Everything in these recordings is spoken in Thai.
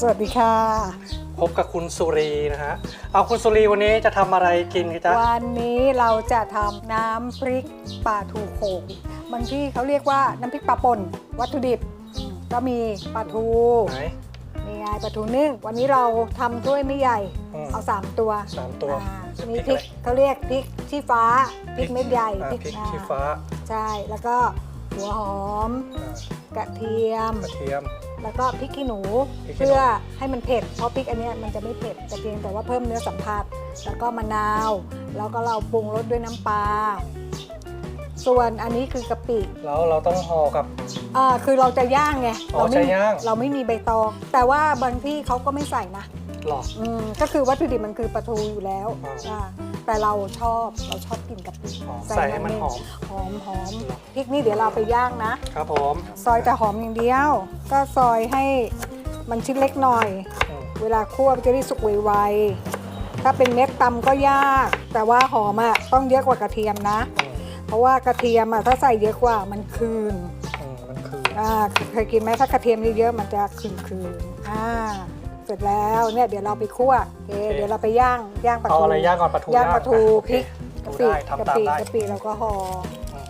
สวัสดีค่ะ พบกับคุณสุรีนะฮะ เอาคุณสุรีวันนี้จะทำอะไรกินคะจ๊ะ วันนี้เราจะทำน้ำพริกปลาทูโขงบางที่เขาเรียกว่าน้ำพริกปลาป่น วัตถุดิบอืมก็มีปลาทูไหน มีไงปลาทูนึ่ง วันนี้เราทำด้วยไม่ใหญ่ อืมเอา3ตัวสามตัวอ่ามีพริกพริกเขาเรียกพริกชี้ฟ้า พริกเม็ดใหญ่อ่าพริกอ่าชี้ฟ้าใช่ แล้วก็หัวหอม อ่า กระเทียม กระเทียม แล้วก็พริกขี้หนู พริกขี้หนู เพื่อให้มันเผ็ด เพราะพริกอันเนี้ยมันจะไม่เผ็ด แต่เพียงแต่ว่าเพิ่มเนื้อสัมผัส แล้วก็มะนาว แล้วก็เราปรุงรสด้วยน้ำปลา ส่วนอันนี้คือกะปิ แล้วเราต้องห่อกับ อ่าคือเราจะย่างไงอ๋อเราไม่จะย่าง เราไม่มีใบตอง แต่ว่าบางที่เขาก็ไม่ใส่นะ หลอกอืมก็คือวัตถุดิบมันคือปลาทูอยู่แล้วอ่าอ่าแต่เราชอบเราชอบกินกะปิอ๋อใส่ให้มันหอมหอมหอมหรอ พริกนี่เดี๋ยวเราไปย่างนะ ครับผมซอยแต่หอมอย่างเดียว ก็ซอยให้มันชิ้นเล็กหน่อย อืมเวลาคั่วมันจะได้สุกไวๆถ้าเป็นเม็ดตำก็ยาก แต่ว่าหอมอะต้องเยอะกว่ากระเทียมนะ อืมเพราะว่ากระเทียมอะถ้าใส่เยอะกว่ามันคืน อืมมันคือ อ่าเคยกินไหมถ้ากระเทียมเยอะๆมันจะคืนคืนๆอ่าเสร็จแล้วเนี่ยเดี๋ยวเราไปคั่วโอเค เดี๋ยวเราไปย่างย่างปลาเอาทูอะไรย่างก่อนปลาทูย่างปลาทูอะโอพเคริกกะปิได้กะทำตามปิได้กะปิเราก็ห่ออืม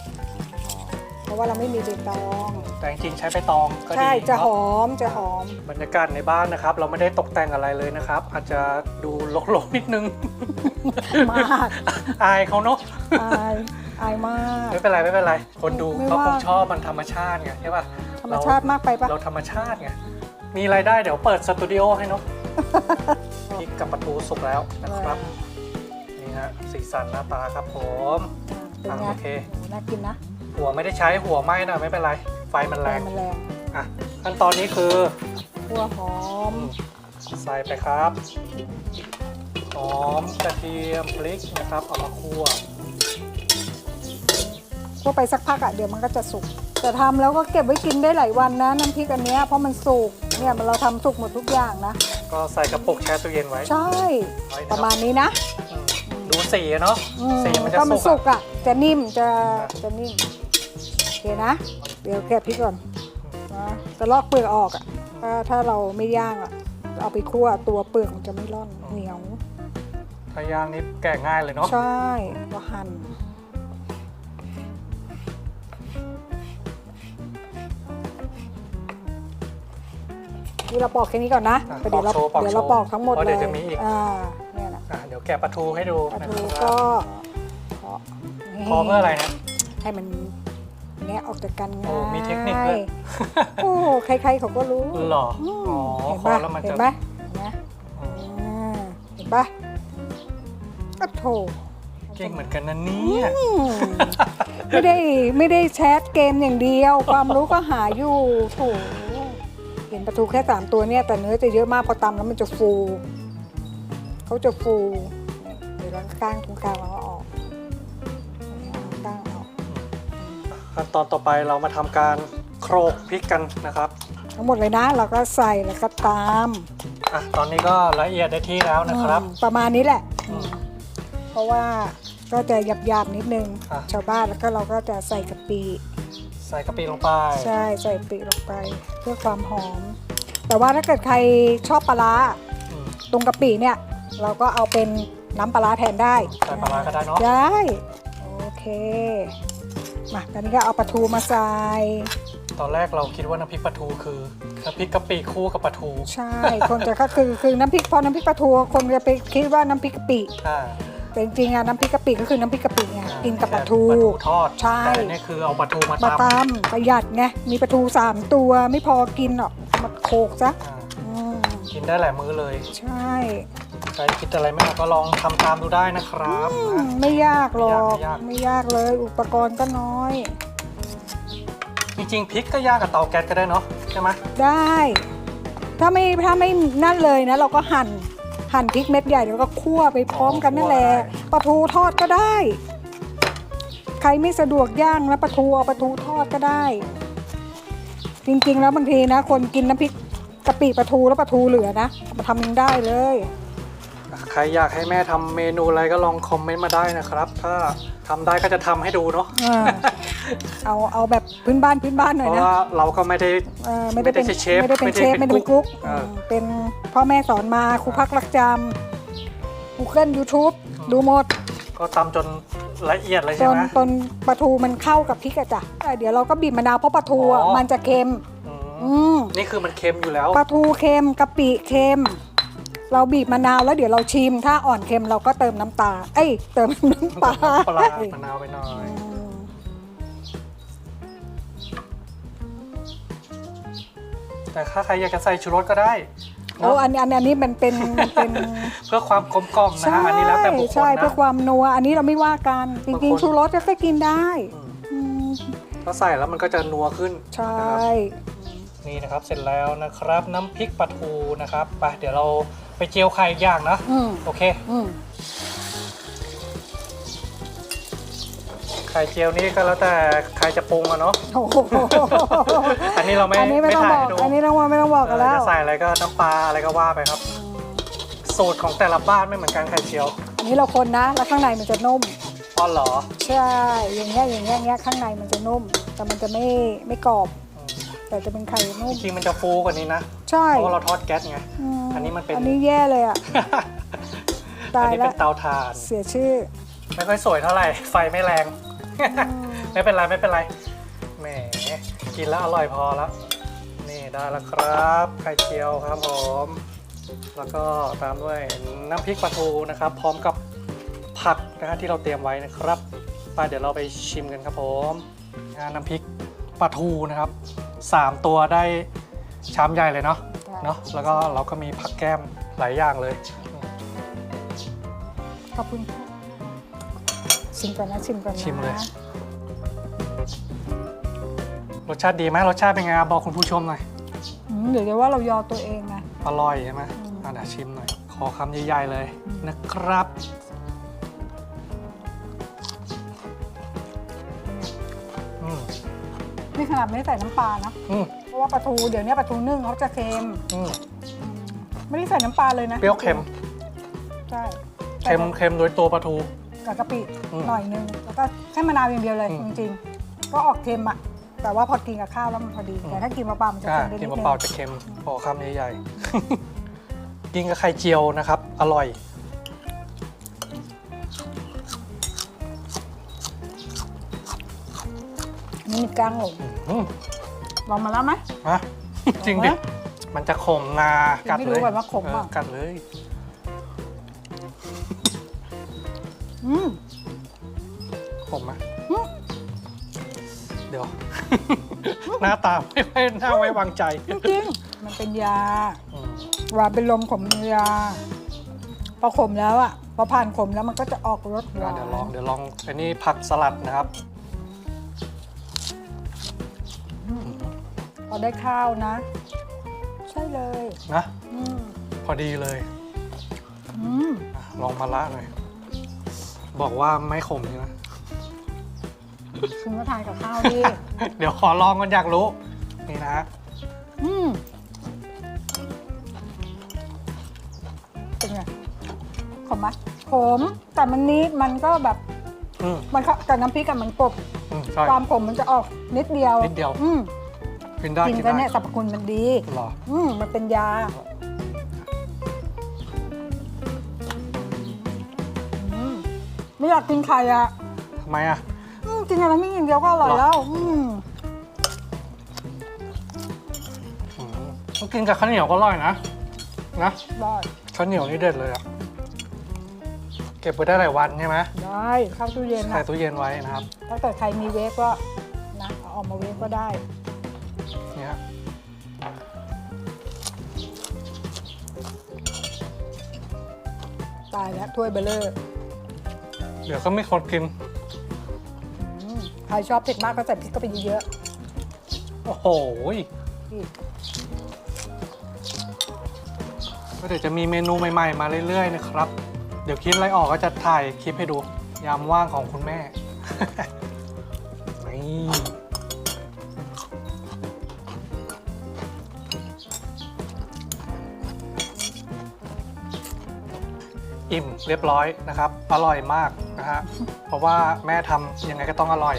เพราะว่าเราไม่มีใบตอง แต่จริงๆใช้ใบตองก็ดีใช่จะหเนา อมจะหอม บรรยากาศในบ้านนะครับ เราไม่ได้ตกแต่งอะไรเลยนะครับ อาจจะดูรกๆนิดนึง มากอายเขาเนาะอายอายมาก ไม่เป็นไรไม่เป็นไร คนดูไม่เขาว่า คงชอบมันธรรมชาติไงใช่ป่ะธรรมชาติมากไปปะเราธรรมชาติไง มีรายได้เดี๋ยวเปิดสตูดิโอให้เนาะพริกกับประตูสุกแล้วนะครับ นี่ฮะสีสันหน้าตาครับผมเป็นอะไงโอเคโหน่ากินนะหัวไม่ได้ใช้หัวไหม้นะไม่เป็นไร ไฟมันแรงมันแรงอะขั้นตอนนี้คือหัวหอมใส่ไปครับหอมกระเทียมพริกนะครับเอามาคั่ว พวกไปสักพักอะเดี๋ยวมันก็จะสุก แต่ทำแล้วก็เก็บไว้กินได้หลายวันนะน้ำพริกอันเนี้ยเพราะมันสุกเนี่ยมันเราทำสุกหมดทุกอย่างนะ ก็ใส่กระปุกแช่ตู้เย็นไว้ใช่ ไว้ประมาณนี้นะอืมดูสีอะเนาะอืมสีมันจะก็มันสุสุกกอะอะจะนิ่มจะจะนิ่มโอเคนะ เดี๋ยวแกะพริกก่อนนะจะลอกเปลือกออกอะถ้าถ้าเราไม่ย่างอะเอาไปคั่วตัวเปลือกมันจะไม่ร่อนเหนียว ถ้าย่างนี่แกะง่ายเลยเนาะใช่ก็หั่น นี่เราปอกแค่นี้ก่อนนะอะแต่เดี๋ยวเราปอกโชว์ปอกเดี๋ยวเราโชว์ปอกทั้งหมดเพราะเลเดี๋ยยวจะมีอีก อ่าเนี่ยนะอะเดี๋ยวแกะปลาทูให้ดูปลานะทูครัก็บเคาะพอเพื่ออะไรนะ ให้มันแงะออกจากกันโอ้ง่ายมีเทคนิคด้วย โอ้ใครๆเขาก็รู้หรออืมอ๋อเห็นเคาะปะแล้วมันเห็จะนปะเห็นไหมอืมอ่าเห็นปะก็โถ เก่งเหมือนกันนะเนี่ยอืมไม่ได้ไม่ได้แชทเกมอย่างเดียว ความรู้ก็หาอยู่โถ เห็นปลาทูแค่สามตัวเนี่ยแต่เนื้อจะเยอะมากพอตำแล้วมันจะฟูเขาจะฟูเนี่ยเดี๋ยวเราก้างตรงกลางเราก็ออกเนี่ยเอาก้างออกขั้นตอนต่อไปเรามาทำการโครกพริกกันนะครับ ทั้งหมดเลยนะเราก็ใส่แล้วก็ตามอะตอนนี้ก็ละเอียดได้ที่แล้วนะครับอืมประมาณนี้แหละอืมเพราะว่าก็จะหยาบๆนิดนึงอะชาวบ้านแล้วก็เราก็จะใส่กะปิ ใส่กะปิลงไป ใช่ใส่กะปิลงไป เพื่อความหอม แต่ว่าถ้าเกิดใครชอบปลาร้าอืม ตรงกะปิเนี่ย เราก็เอาเป็นน้ำปลาร้าแทนได้ใส่ปลาร้าก็ได้เนอะ ได้ โอเค มาตอนนี้ก็เอาปลาทูมาใส่ ตอนแรกเราคิดว่าน้ำพริกปลาทูคือน้ำพริกกะปิคู่กับปลาทูใช่ คนจะก็คือคือน้ำพริกพอน้ำพริกปลาทูคนจะไปคิดว่าน้ำพริกกะปิ อ่า แต่จริงๆอะน้ำพริกกะปิก็คือน้ำพริกกะปิไงกินกับปลาทู ปลาทูทอดใช่ แต่อันนี่คือเอาปลาทูมามาตำตำประหยัดไงมีปลาทูสามตัวไม่พอกินหรอกมาโขกซะอ่าอืมกินได้หลายมื้อเลย ใช่ใครคิดอะไรไม่ออกก็ลองทำตามดูได้นะครับอืมนะ ไม่ยากหรอกไม่ยากไม่ยาก ไม่ยากเลยอุปกรณ์ก็น้อย จริงๆพริกก็ย่างกับเตาแก๊สก็ได้เนาะใช่ไหมได้ ถ้าไม่ถ้าไม่นั่นเลยนะ เราก็หั่น หั่นพริกเม็ดใหญ่แล้วก็คั่วไปพร้อมกันนั่นแหละปลาทูทอดก็ได้ ใครไม่สะดวกย่างแล้วปลาทูเอาปลาทูทอดก็ได้ จริงๆแล้วบางทีนะ คนกินน้ำพริกกะปิปลาทูแล้วปลาทูเหลือนะเอามาทำยังได้เลยใครอยากให้แม่ทำเมนูอะไรก็ลองคอมเมนต์มาได้นะครับ ถ้าทำได้ก็จะทำให้ดูเนาะอ่า เอาเอาแบบพื้นบ้านพื้นบ้านหเพน่อยราะนะว่าเราก็ไม่ได้ เออไม่ได้เป็นไม่ได้ใช่เชฟไม่ได้เป็นเชฟไม่ไม่ได้ได้เป็เป็นนกุ๊กเออเป็นพ่อแม่สอนมาครูพักรักจำ Google YouTube ดูหมด ก็ตำจนละเอียดเลยจใช่นไหม จนปลาทูมันเข้ากับพริกอะจ้ะเออเดี๋ยวเราก็บีบมะนาวเพราะปลาทูอะอ๋อ มันจะเค็ม อืมอืมนี่คือมันเค็มอยู่แล้วปลาทูเค็มกะปิเค็ม เราบีบมะนาวแล้วเดี๋ยวเราชิม ถ้าอ่อนเค็มเราก็เติมน้ำตา เอ้ย เติมน้ำปลาปลามะนาวไปหน่อย อื แต่ถ้าใครอยากจะใส่ชูรสก็ได้โอ้เนาะอันอันอันนี้มันเป็นมันเป็น เพื่อความกลมกล่อมนะฮะอันนี้แล้วแต่บุคคลใช่เพื่อนะความนัวอันนี้เราไม่ว่ากัน จบางริงคนๆชูรสก็ก็กินได้อืมอืมถ้าใส่แล้วมันก็จะนัวขึ้นใช่นะครับนี่นะครับเสร็จแล้วนะครับ น้ำพริกปลาทูนะครับไปเดี๋ยวเราไปเจียวไข่อีกอย่างนะอืมโอเค อืม ไข่เจียวนี่ก็แล้วแต่ใครจะปรุงอะเนาะ โอ้โหอันนี้เราไม่อันนี้ไม่ไม่ต้องถ่ายบอกให้ดูอันนี้ต้องว่าไม่ต้องบอกกันเอแล้อวจะใส่อะไรก็น้ำปลาอะไรก็ว่าไปครับ สูตรของแต่ละบ้านไม่เหมือนกันไข่เจียวอันนี้เราคนนะ แล้วข้างในมันจะนุ่ม อ๋อเหรอใช่ อย่างเงี้ยอย่างเงี้ยอย่างเงี้ยข้างในมันจะนุ่ม แต่มันจะไม่ไม่กรอบ อืมแต่จะเป็นไข่จนุ่มริงๆมันจะฟูกว่านี้นะ ใช่เพราะว่าเราทอดแก๊สไง มอันนี้มันเป็น อันนี้แย่เลยอะ ตาอันยนี้แล้เป็วนเตาถ่าน เสียชื่อ ไม่ค่อยสวยเท่าไหร่ ไฟไม่แรง ไม่เป็นไรไม่เป็นไรแหมกินแล้วอร่อยพอแล้วนี่ได้แล้วครับ ไข่เจียวครับผม แล้วก็ตามด้วยน้ำพริกปลาทูนะครับ พร้อมกับผักนะฮะที่เราเตรียมไว้นะครับไปเดี๋ยวเราไปชิมกันครับผมงานน้ำพริกปลาทูนะครับสามตัวได้ชามใหญ่เลยเนาะเนาะแล้วก็เราก็มีผักแก้มหลายอย่างเลย ขอบคุณค่ะ ชิมก่อนนะชิมก่อนนะชิมเลย รสชาติดีไหมรสชาติเป็นไงครับบอกคุณผู้ชมหน่อยอืมเดี๋ยวจะว่าเรายอตัวเองไงอร่อยใช่ไหมอืม อะเดี๋ยวชิมหน่อย ขอคำใหญ่ๆเลยนะครับ อืมนี่ขนาดไม่ได้ใส่น้ำปลานะ อืมเพราะว่าปลาทูเดี๋ยวนี้ปลาทูนึ่งเขาจะเค็ม อืมไม่ได้ใส่น้ำปลาเลยนะเปรี้ยวเค็ม ใช่เค็มเค็มโดยตัวปลาทู กับกะปิอืมหน่อยนึงแล้วก็แค่มะนาวอย่างเดียวเลย อืมจริงๆ ก็ออกเค็มอะแต่ว่าพอกินกับข้าวแล้วมันพอดีแต่ถ้ากินเปล่าๆมันจะอ่าเค็มไปนิกิดนนึงเปล่าๆจะเค็มขอคำใหญ่ๆ กินกับไข่เจียวนะครับ อร่อย นี่มีกลางหลงอืมลองมาแล้วไหมฮะจริงดิเอาไหมมันจะขมนากัดไม่เลรู้ยก่อนว่าขมเปล่าเออกัดเลย ขมไหมอืมเดี๋ยว หน้าตาไม่ค่อยน่าไว้วางใจ จริงๆมันเป็นยาอืมหวานเป็นลมขมเป็นยา พอขมแล้วอะพอผ่านขมแล้วมันก็จะออกรสหวานเดี๋ยวลองเดี๋ยวลองอันนี้ผักสลัดนะครับ พอได้ข้าวนะ ใช่เลยนะอืมพอดีเลยอืมอะลองมาละหน่อย บอกว่าไม่ขมใช่ไหมคุณก็ทานกับข้าวดิเดี๋ยวขอลองกันอยากรู้ นี่นะฮะอืมเป็นไงขมไหมขมแต่มันนิดมันก็แบบอืมมันเข้ากับน้ำพริกกับมันกบอืมใช่ความขมมันจะออกนิดเดียวนิดเดียวอืมกินได้กินกินกันได้เนี่ยสรรพคุณมันดี หรอ อืมมันเป็นยา อยากกินไข่อะทำไมอะอืมกินอะไรไม่อย่างเดียวก็อร่อยหรอแล้วอืมอืมต้องกินกับข้าวเหนียวก็อร่อยนะนะได้ข้าวเหนียวนี่เด็ดเลยอะเก็บไว้ได้หลายวันใช่ไหมได้เข้าตู้เย็นใส่นะตู้เย็นไว้นะครับถ้าเกิดใครมีเวฟก็นะเอาออกมาเวฟก็ได้ เนี่ยตายแล้วถ้วยเบลเลอร์เดี๋ยวก็ไม่คนกินอืมใครชอบเผ็ดมากก็ใส่พริกก็ไปเยอะโอ้โหยๆอีกก็เดี๋ยวจะมีเมนูใหม่ ๆ มาเรื่อย ๆ นะครับ เดี๋ยวคิดอะไรออกก็จะถ่ายคลิปให้ดู ยามว่างของคุณแม่ นี่ อิ่มเรียบร้อยนะครับ อร่อยมากนะฮะเพราะว่าแม่ทำยังไงก็ต้องอร่อย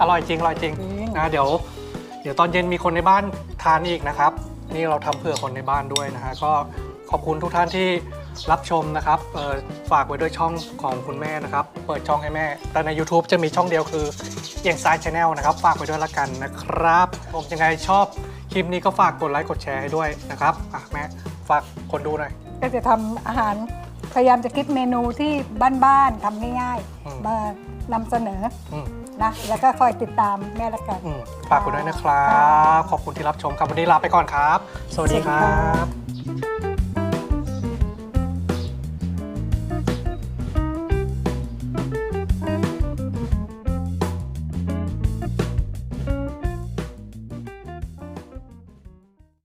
อร่อยจริงอร่อยจริงจริงนะเดี๋ยว เดี๋ยวตอนเย็นมีคนในบ้านทานอีกนะครับ นี่เราทำเพื่อคนในบ้านด้วยนะฮะก็ขอบคุณทุกท่านที่รับชมนะครับเอ่อฝากไว้ด้วยช่องของคุณแม่นะครับ เปิดช่องให้แม่ แต่ใน YouTube จะมีช่องเดียวคือเอียงซ้ายชาแนลนะครับ ฝากไว้ด้วยละกันนะครับผมยังไงชอบคลิปนี้ก็ฝากกดไลค์กดแชร์ให้ด้วยนะครับอะแม่ฝากคนดูหน่อย ก็จะทำอาหารพยายามจะคิดเมนูที่บ้านๆทำง่ายอืม ๆมานำเสนออืมนะแล้วก็คอยติดตามแม่ละกัน อืมฝากกดด้วยนะครับ ขอบคุณที่รับชมครับ วันนี้ลาไปก่อนครับ สวัสดีครับ